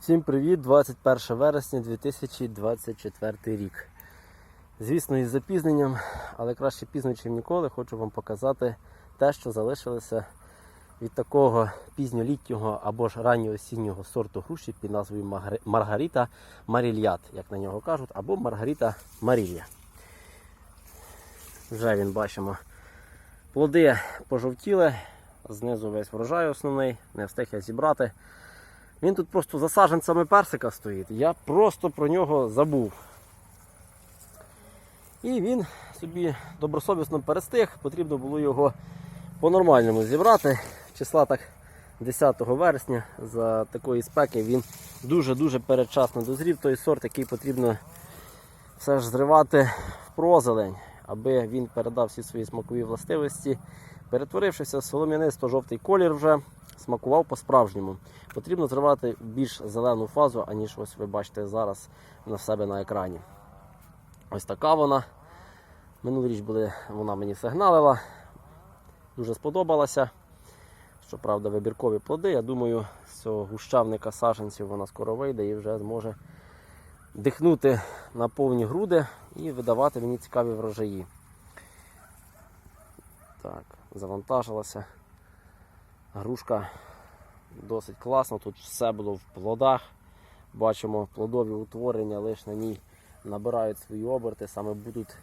Всім привіт! 21 вересня 2024 рік. Звісно, із запізненням, але краще пізно, ніж ніколи, хочу вам показати те, що залишилося від такого пізньолітнього або ж ранньоосіннього сорту груші під назвою Маргарита Марільят, як на нього кажуть, або Маргарита Марілля. Вже він бачимо. Плоди пожовтіли, знизу весь врожай основний, не встиг я зібрати. Він тут просто за саджанцями персика стоїть. Я просто про нього забув. І він собі добросовісно перестиг, потрібно було його по-нормальному зібрати. Числа так 10 вересня за такої спеки він дуже-дуже передчасно дозрів. Той сорт, який потрібно все ж зривати в прозелень, аби він передав всі свої смакові властивості, перетворившися в солом'янисто-жовтий колір вже смакував по-справжньому. Потрібно зривати більш зелену фазу, аніж ось ви бачите зараз на себе на екрані. Ось така вона. Минулоріч були, вона мені сигналила. Дуже сподобалася. Щоправда, вибіркові плоди. Я думаю, з цього гущавника саженців вона скоро вийде і вже зможе дихнути на повні груди і видавати мені цікаві врожаї. Так, завантажилася. Грушка досить класна, тут все було в плодах. Бачимо плодові утворення, лише на ній набирають свої оберти, саме будуть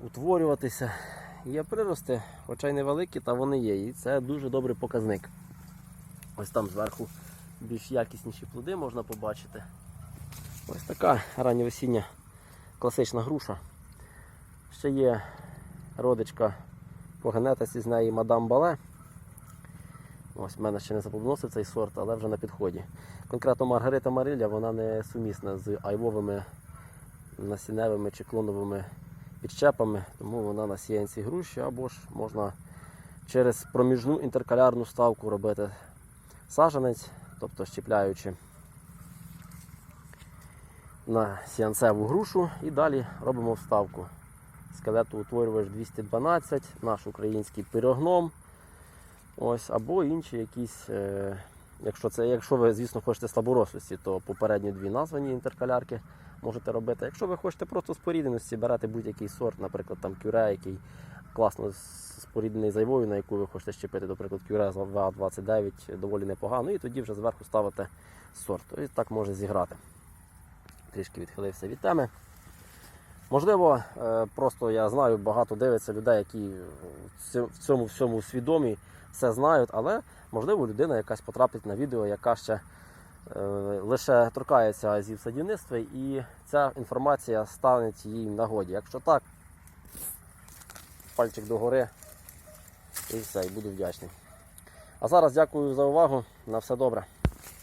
утворюватися. Є прирости, хоча й невеликі, та вони є. І це дуже добрий показник. Ось там зверху більш якісніші плоди можна побачити. Ось така ранньоосіння класична груша. Ще є родичка по генетиці з неї мадам Бале. Ось в мене ще не заплодоносив цей сорт, але вже на підході. Конкретно Маргарита Марилля, вона не сумісна з айвовими насінневими чи клоновими підщепами, тому вона на сіянці груші, або ж можна через проміжну інтеркалярну ставку робити саженець, тобто щепляючи на сіянцеву грушу і далі робимо вставку. Скелету утворювач 212, наш український пирогном. Ось, або інші якісь, е, якщо це, якщо ви, звісно, хочете слаборослості, то попередні дві названі інтеркалярки можете робити. Якщо ви хочете просто спорідненості, берете будь-який сорт, наприклад, там кюре, який класно споріднений з айвою, на яку ви хочете щепити, наприклад, кюре з ВА29 доволі непогано, і тоді вже зверху ставите сорт. І так може зіграти. Трішки відхилився від теми. Можливо, е, просто я знаю, багато дивиться людей, які в цьому- всьому свідомі, все знають, але можливо людина якась потрапить на відео, яка ще е, лише торкається азів садівництва, і ця інформація стане їй нагоді. Якщо так, пальчик догори і все, і буду вдячний. А зараз дякую за увагу. На все добре.